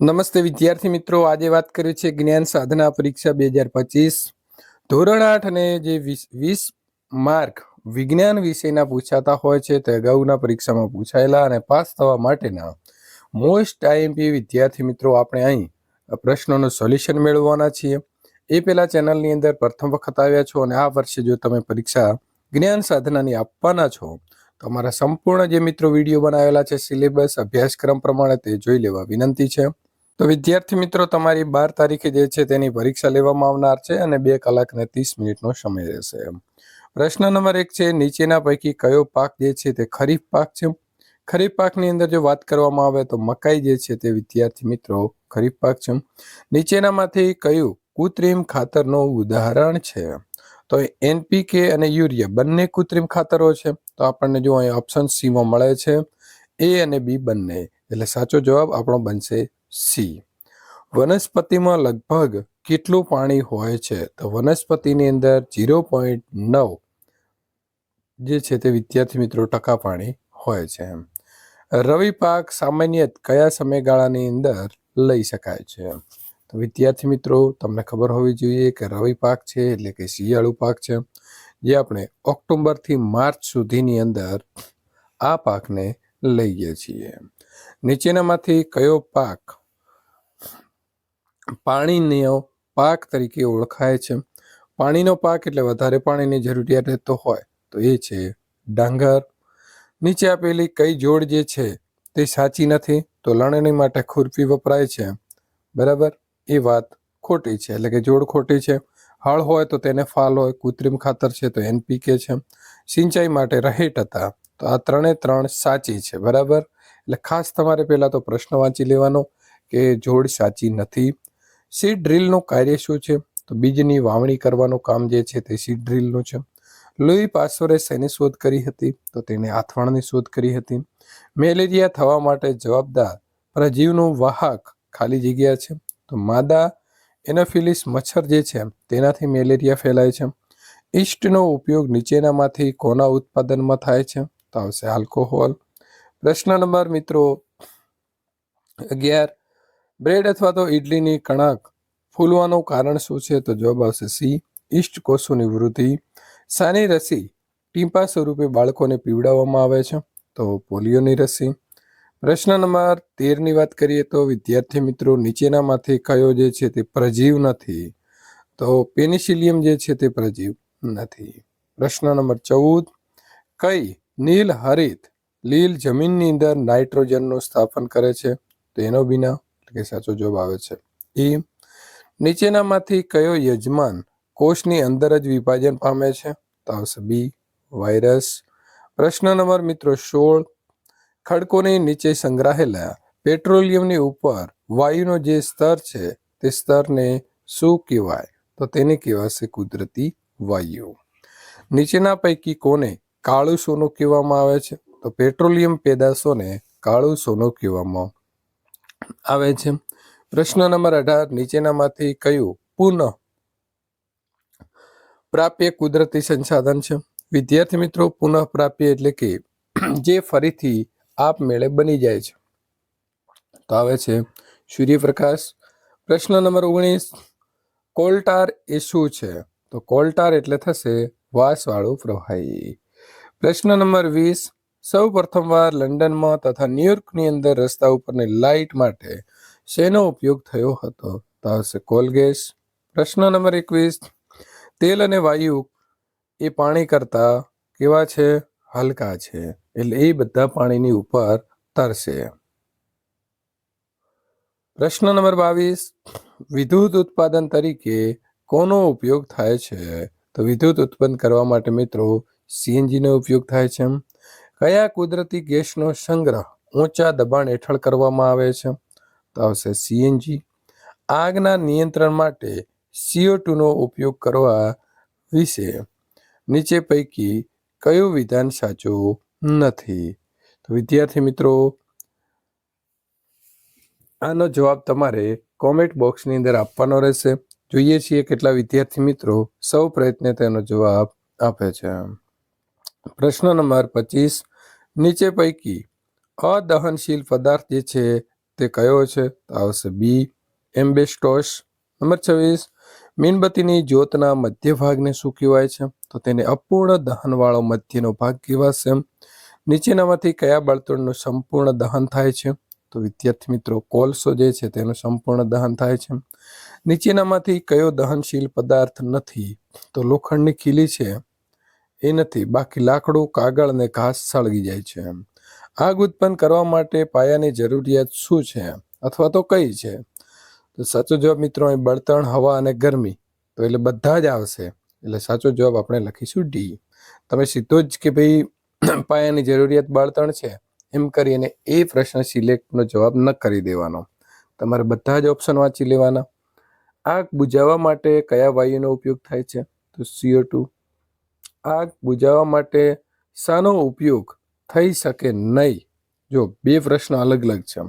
નમસ્તે વિદ્યાર્થી મિત્રો, આજે વાત કરી છે જ્ઞાન સાધના પરીક્ષા બે હજાર પચીસ. ધોરણ આઠ અને જે વીસ માર્ક વિજ્ઞાન વિષયના પૂછાતા હોય છે, તે અગાઉના પરીક્ષામાં પૂછાયેલા અને પાસ થવા માટેના. મોસ્ટ આઈએમપી વિદ્યાર્થી મિત્રો, આપણે અહીં પ્રશ્નોનું સોલ્યુશન મેળવવાના છીએ. એ પહેલાં ચેનલની અંદર પ્રથમ વખત આવ્યા છો અને આ વર્ષે જો તમે પરીક્ષા જ્ઞાન સાધનાની આપવાના છો, તો અમારા સંપૂર્ણ જે મિત્રો વીડિયો બનાવેલા છે, સિલેબસ, અભ્યાસક્રમ પ્રમાણે તે જોઈ લેવા વિનંતી છે. તો વિદ્યાર્થી મિત્રો, તમારી બાર તારીખે જે છે તેની પરીક્ષા લેવામાં આવનાર છે અને બે કલાક ને ત્રીસ મિનિટનો સમય રહેશે પ્રશ્ન નંબર એક છે, નીચેના પૈકી કયો પાક જે છે તે ખરીફ પાક છે? ખરીફ પાકની અંદર જો વાત કરવામાં આવે તો મકાઈ જે છે તે વિદ્યાર્થી મિત્રો ખરીફ પાક છે નીચેનામાંથી કયું કૃત્રિમ ખાતરનું ઉદાહરણ છે? તો એનપીકે અને યુરિયા બંને કૃત્રિમ ખાતરો છે. તો આપણને જો અહીં ઓપ્શન સીમાં મળે છે એ અને બી બંને. એટલે સાચો જવાબ આપણો બનશે સી. વનસ્પતિમાં લગભગ કેટલું પાણી હોય છે? તો વનસ્પતિની અંદર ઝીરો પોઈન્ટ નવ જે છે તે વિદ્યાર્થી મિત્રો ટકા પાણી હોય છે એમ. રવિ પાક સામાન્ય કયા સમયગાળાની અંદર લઈ શકાય છે તો વિદ્યાર્થી મિત્રો, તમને ખબર હોવી જોઈએ કે રવિ પાક છે એટલે કે શિયાળુ પાક છે. જે આપણે ઓક્ટોબરથી માર્ચ સુધીની અંદર આ પાકને લઈએ છીએ નીચેનામાંથી કયો પાક પાણીનો પાક તરીકે ઓળખાય છે. પાણીનો પાક એટલે વધારે પાણીની જરૂરિયાત રહેતો હોય તો એ છે ડાંગર. નીચે આપેલી કઈ જોડ જે છે તે સાચી નથી તો લણણી માટે ખુરપી વપરાય છે. બરાબર? એ વાત ખોટી છે. એટલે કે જોડ ખોટી છે. હળ હોય તો તેને ફાલ હોય. કૃત્રિમ ખાતર છે તો એનપીકે છે. સિંચાઈ માટે રહેટ હતા તો આ ત્રણે ત્રણ સાચી છે. બરાબર? એટલે ખાસ તમારે પહેલાં તો પ્રશ્ન વાંચી લેવાનો કે જોડ સાચી નથી સીડ ડ્રીલનું કાર્ય શું છે? તો બીજની વાવણી કરવાનું કામ જે છે તે સીડ ડ્રીલનું છે. લુઈ પાસોરે શેની શોધ કરી હતી? તો તેને આથવાણની શોધ કરી હતી. મેલેરિયા થવા માટે જવાબદાર પ્રજીવનું વાહક ખાલી જગ્યા છે. તો માદા એનોફિલિસ મચ્છર જે છે, તેનાથી મેલેરિયા ફેલાય છે. ઈસ્ટનો ઉપયોગ નીચેનામાંથી કોના ઉત્પાદનમાં થાય છે? તો આવશે આલ્કોહોલ. પ્રશ્ન નંબર મિત્રો અગિયાર. બ્રેડ અથવા તો ઇડલીની કણક ફૂલવાનું કારણ શું છે તો જવાબ આવશે સી, ઈષ્ટ કોષોની વૃદ્ધિ. સાની રસી ટીમ્પા સ્વરૂપે બાળકોને પીવડાવવામાં આવે છે તો પોલિયોની રસી. પ્રશ્ન નંબર તેરની વાત કરીએ તો વિદ્યાર્થી મિત્રો નીચેનામાંથી કયો જે છે તે પ્રજીવ નથી. તો પેનિસિલિયમ જે છે તે પ્રજીવ નથી. પ્રશ્ન નંબર ચૌદ, કઈ નીલ હરિત લીલ જમીનની અંદર નાઇટ્રોજનનું સ્થાપન કરે છે? તો એનો બિના કે સાચો જવાબ આવે છે. એ નીચેનામાંથી કયો યજમાન કોષની અંદર જ વિભાજન પામે છે? તો આવશે બી, વાયરસ. પ્રશ્ન નંબર મિત્રો સોળ. ખડકોની નીચે સંગ્રહાયેલા પેટ્રોલિયમની ઉપર વાયુનો જે સ્તર છે, તે સ્તરને શું કહેવાય? તો તેને કહેવાશે કુદરતી વાયુ. નીચેના પૈકી કોને કાળું સોનું કહેવામાં આવે છે? તો પેટ્રોલિયમ પેદાશોને કાળું સોનું કહેવામાં આવે છે. પ્રશ્ન નંબર અઢાર, નીચેનામાંથી કયું પુનઃ પ્રાપ્ય કુદરતી સંસાધન છે? વિદ્યાર્થી મિત્રો, પુનઃ પ્રાપ્ય એટલે કે જે ફરીથી આપમેળે બની જાય છે. તો આવે છે સૂર્યપ્રકાશ. પ્રશ્ન નંબર ઓગણીસ, કોલ્ટાર એ શું છે? તો કોલ્ટાર એટલે થશે વાસવાળું પ્રવાહી. પ્રશ્ન નંબર વીસ સૌ પ્રથમવાર લંડનમાં તથા ન્યુયોર્કની અંદર રસ્તા ઉપરની લાઇટ માટે શેનો ઉપયોગ થયો હતો? તો આવશે કોલગેસ, પ્રશ્ન નંબર એકવીસ, તેલ અને વાયુ એ પાણી કરતા કેવા છે? હલકા છે. એટલે એ બધા પાણીની ઉપર તરશે. પ્રશ્ન નંબર બાવીસ, વિદ્યુત ઉત્પાદન તરીકે કોનો ઉપયોગ થાય છે? તો વિદ્યુત ઉત્પન્ન કરવા માટે મિત્રો, સીએનજીનો ઉપયોગ થાય છે કયા કુદરતી ગેસનો સંગ્રહ ઊંચા દબાણ હેઠળ કરવામાં આવે છે? તો આવશે સીએનજી આગના નિયંત્રણ માટે સીઓ ટુનો ઉપયોગ કરવા વિશે નીચે પૈકી કયું વિધાન સાચું નથી? તો વિદ્યાર્થી મિત્રો, આનો જવાબ તમારે કોમેન્ટ બોક્સની અંદર આપવાનો રહેશે. જોઈએ છીએ કેટલા વિદ્યાર્થી મિત્રો સૌ પ્રયત્ને તેનો જવાબ આપે છે. પ્રશ્ન નંબર પચીસ, નીચે પૈકી અદહનશીલ પદાર્થ જે છે તે કયો છે? તો આવશે બી, એમ્બેસ્ટોસ. નંબર છવ્વીસ, મીણબત્તીની જ્યોતના મધ્ય ભાગને શું કહેવાય છે? તો તેને અપૂર્ણ દહનવાળો મધ્યનો ભાગ કહેવાશે. નીચેનામાંથી કયા બળતણનું સંપૂર્ણ દહન થાય છે? તો વિદ્યાર્થી મિત્રો, કોલસો જે છે તેનું સંપૂર્ણ દહન થાય છે. નીચેનામાંથી કયો દહનશીલ પદાર્થ નથી? તો લોખંડની ખીલી છે. એ નથી, બાકી લાકડું, કાગળ અને ઘાસ સળગી જાય છે. આગ ઉત્પન્ન કરવા માટે પાયાની જરૂરિયાત શું છે? અથવા તો કઈ છે? તો સાચો જવાબ મિત્રો અહીં બળતણ, હવા અને ગરમી. તો એટલે બધા જ આવશે. એટલે સાચો જવાબ આપણે લખીશું ડી તમે સીધો જ કે ભાઈ પાયાની જરૂરિયાત બળતણ છે? એમ કરીને એ પ્રશ્ન સિલેક્ટનો જવાબ ન કરી દેવાનો. તમારે બધા જ ઓપ્શન વાંચી લેવાના. આગ બુઝાવવા માટે કયા વાયુનો ઉપયોગ થાય છે? તો સીઓ ટુ આગ બુઝાવવા માટે શાનો ઉપયોગ થઈ શકે નહીં. જો, બે પ્રશ્ન અલગ અલગ છે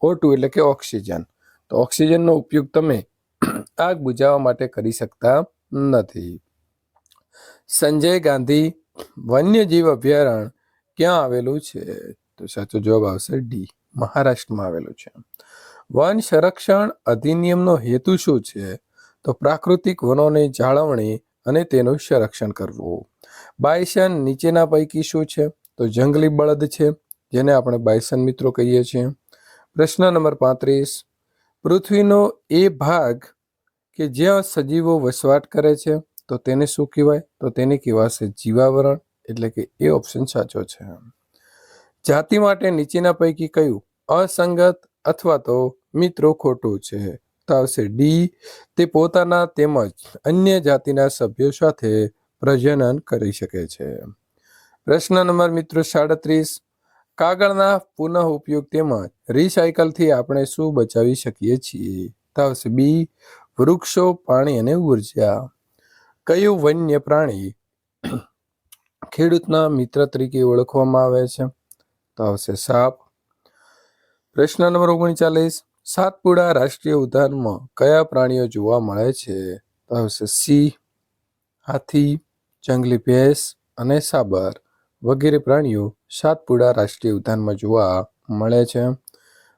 ઓ ટુ એટલે કે ઓક્સિજન. તો ઓક્સિજનનો ઉપયોગ તમે આગ બુઝાવવા માટે કરી શકતા નથી. સંજય ગાંધી, વન્યજીવ અભયારણ્ય ક્યાં આવેલું છે? તો સાચો જવાબ આવશે ડી મહારાષ્ટ્રમાં આવેલું છે. વન સંરક્ષણ અધિનિયમનો હેતુ શું છે? તો પ્રાકૃતિક વનોની જાળવણી અને તેનું સંરક્ષણ કરવું. બાયસન નીચેના પૈકી શું છે? તો જંગલી બળદ છે, જેને આપણે બાયસન મિત્રો કહીએ છીએ. પ્રશ્ન નંબર પાંત્રીસ. પૃથ્વીનો એ ભાગ કે જ્યાં સજીવો વસવાટ કરે છે, તો તેને શું કહેવાય? તો તેને કહેવાશે જીવાવરણ, એટલે કે એ ઓપ્શન સાચો છે. જાતિ માટે નીચેના પૈકી કયું? અસંગત અથવા તો મિત્રો ખોટું છે. આવશે. ડી, તે પોતાના તેમજ અન્ય જાતિના સભ્યો સાથે પ્રજનન કરી શકે છે. પ્રશ્ન નંબર મિત્રો સાડત્રીસ, કાગળના પુનઃ ઉપયોગ તેમજ રિસાયકલથી આપણે શું બચાવી શકીએ છીએ? આવશે બી, વૃક્ષો, પાણી અને ઊર્જા. કયું વન્ય પ્રાણી ખેડૂતના મિત્ર તરીકે ઓળખવામાં આવે છે? તો આવશે સાપ. પ્રશ્ન નંબર ઓગણચાલીસ સાતપુડા રાષ્ટ્રીય ઉદ્યાનમાં કયા પ્રાણીઓ જોવા મળે છે? તો આવશે સિંહ, હાથી, જંગલી ભેંસ અને સાબર. વગેરે પ્રાણીઓ સાતપુડા રાષ્ટ્રીય ઉદ્યાનમાં જોવા મળે છે.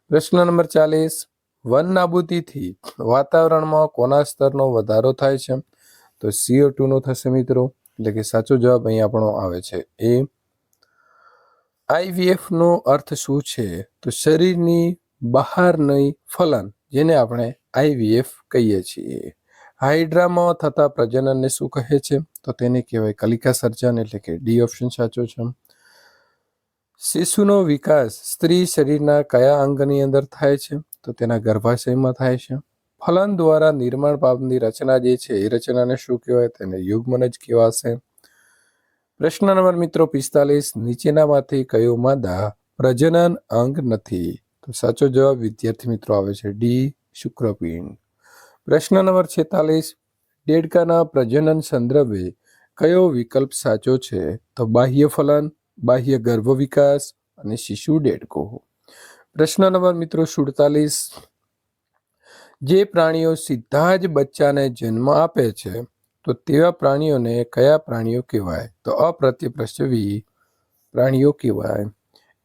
પ્રશ્ન નંબર ચાલીસ. વન નાબૂદીથી વાતાવરણમાં કોના સ્તરનો વધારો થાય છે? તો સીઓ ટુનો થશે મિત્રો. એટલે કે સાચો જવાબ અહીં આપણો આવે છે એ આઈવીએફ નો અર્થ શું છે? તો શરીરની બહારની ફલન, જેને આપણે આઈવીએફ કહીએ છીએ. હાઇડ્રામાં થતા પ્રજનનને શું કહે છે? તો તેને કહેવાય કલિકા સર્જન, એટલે કે ડી ઓપ્શન સાચો છે. શિશુનો વિકાસ સ્ત્રી શરીરના કયા અંગની અંદર થાય છે? તો તેના ગર્ભાશયમાં થાય છે. ફલન દ્વારા નિર્માણ પામની રચના જે છે, એ રચનાને શું કહેવાય? તેને યુગ્મન જ કહેવાશે. પ્રશ્ન નંબર મિત્રો પિસ્તાલીસ, નીચેનામાંથી કયો માદા પ્રજનન અંગ નથી? તો સાચો જવાબ વિદ્યાર્થી મિત્રો આવે છે ડી શુક્રપિંડ. પ્રશ્ન નંબર છેતાલીસ, દેડકાના પ્રજનન સંદર્ભે કયો વિકલ્પ સાચો છે? તો બાહ્ય ફલન, બાહ્ય ગર્ભ વિકાસ અને શિશુ દેડકો પ્રશ્ન નંબર મિત્રો સુડતાલીસ, જે પ્રાણીઓ સીધા જ બચ્ચાને જન્મ આપે છે, તો તેવા પ્રાણીઓને કયા પ્રાણીઓ કહેવાય? તો અપ્રત્યપ્રસવી પ્રાણીઓ કહેવાય.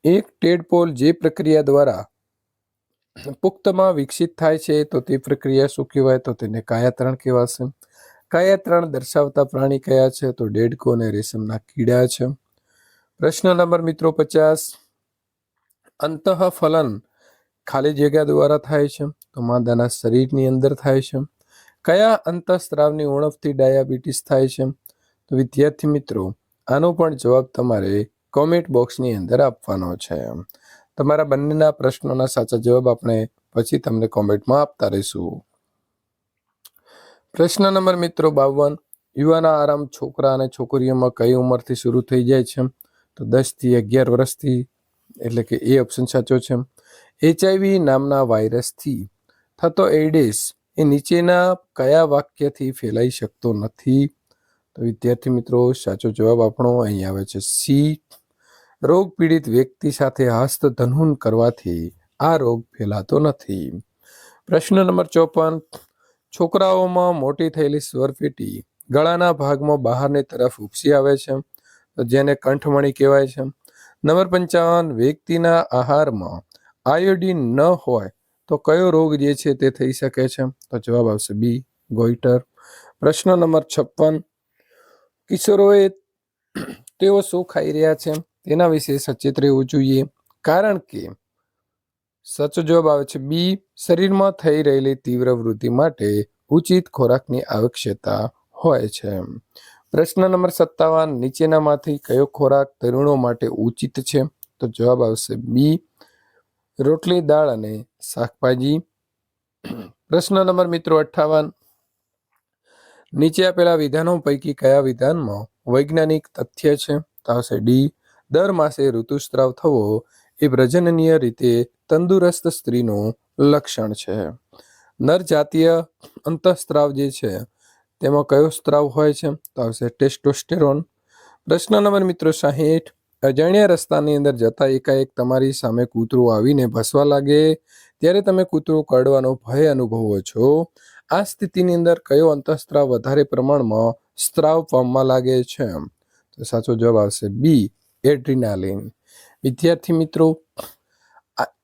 એક ટેડપોલ જે પ્રક્રિયા દ્વારા પુખ્તમાં વિકસિત થાય છે, તો તે પ્રક્રિયા શું કહેવાય? તો તેને કાયાતરણ કહેવાશે કાયાતરણ દર્શાવતા પ્રાણી કયા છે? તો ડેડકો અને રેશમના કીડા છે. પ્રશ્ન નંબર મિત્રો પચાસ. અંતઃફલન ખાલી જગ્યા દ્વારા થાય છે, તો માદાના શરીરની અંદર થાય છે. કયા અંતઃસ્ત્રાવની ઉણપથી ડાયાબિટીસ થાય છે? તો વિદ્યાર્થી મિત્રો, આનો પણ જવાબ તમારે કોમેન્ટ બોક્સની અંદર આપવાનો છે. તમારા બંનેના પ્રશ્નોના સાચા જવાબ આપણે પછી તમને કોમેન્ટમાં આપતા રહીશું. પ્રશ્ન નંબર મિત્રો બાવન, યુવાના આરામ છોકરા અને છોકરીઓમાં કઈ ઉંમરથી શરૂ થઈ જાય છે? તો દસથી અગિયાર વર્ષથી, એટલે કે એ ઓપ્શન સાચો છે. એચઆઈવી નામના વાયરસથી થતો એડિસ એ નીચેના કયા વાક્યથી ફેલાઈ શકતો નથી? તો વિદ્યાર્થી મિત્રો, સાચો જવાબ આપણો અહીં આવે છે. સી રોગ પીડિત વ્યક્તિ સાથે હસ્તધનુન કરવાથી આ રોગ ફેલાતો નથી. પ્રશ્ન નંબર ચોપન. છોકરાઓમાં મોટી થયેલી સ્વરપેટી ગળાના ભાગમાં બહારની તરફ ઉપસી આવે છે જેને કંઠમણી કહેવાય છે. નંબર પંચાવન. વ્યક્તિના આહારમાં આયોડિન ન હોય તો કયો રોગ જે છે તે થઈ શકે છે? તો જવાબ આવશે બી, ગોઈટર. પ્રશ્ન નંબર છપ્પન. કિશોરોએ તેઓ શું ખાઈ રહ્યા છે? તેના વિશે સચેત રહેવું જોઈએ. કારણ કે સાચો જવાબ આવે છે બી, શરીરમાં થઈ રહેલી તીવ્ર વૃદ્ધિ માટે ઉચિત ખોરાકની આવશ્યકતા હોય છે. પ્રશ્ન નંબર સત્તાવન, નીચેનામાંથી કયો ખોરાક તરુણો માટે ઉચિત છે? તો જવાબ આવશે બી, રોટલી, દાળ અને શાકભાજી. પ્રશ્ન નંબર મિત્રો અઠ્ઠાવન નીચે આપેલા વિધાનો પૈકી કયા વિધાનમાં વૈજ્ઞાનિક તથ્ય છે? તો આવશે ડી દર માસે ઋતુસ્રાવ થવો એ પ્રજનનીય રીતે તંદુરસ્ત સ્ત્રીનું લક્ષણ છે. નર જાતીય અંતઃસ્ત્રાવ જે છે, તેમાં કયો સ્ત્રાવ હોય છે? તો આવશે ટેસ્ટોસ્ટેરોન. પ્રશ્ન નંબર મિત્રો સાહીઠ. અજાણ્યા રસ્તાની અંદર જતા એકાએક તમારી સામે કૂતરું આવીને ભસવા લાગે, ત્યારે તમે કૂતરું કરડવાનો ભય અનુભવો છો. આ સ્થિતિની અંદર કયો અંતઃસ્ત્રાવ વધારે પ્રમાણમાં સ્ત્રાવ પામવા લાગે છે? તો સાચો જવાબ આવશે બી એડ્રિનાલિન. વિદ્યાર્થી મિત્રો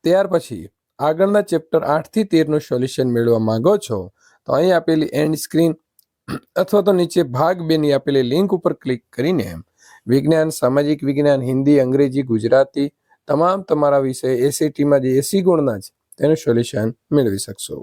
ત્યાર પછી આગળના ચેપ્ટર આઠથી તેરનું સોલ્યુશન મેળવવા માંગો છો, તો અહીં આપેલી એન્ડ સ્ક્રીન અથવા તો નીચે ભાગ બેની આપેલી લિંક ઉપર ક્લિક કરીને વિજ્ઞાન, સામાજિક વિજ્ઞાન, હિન્દી, અંગ્રેજી, ગુજરાતી તમામ તમારા વિષય એસીટીમાં જે એસી ગુણના છે, તેનું સોલ્યુશન મેળવી શકશો.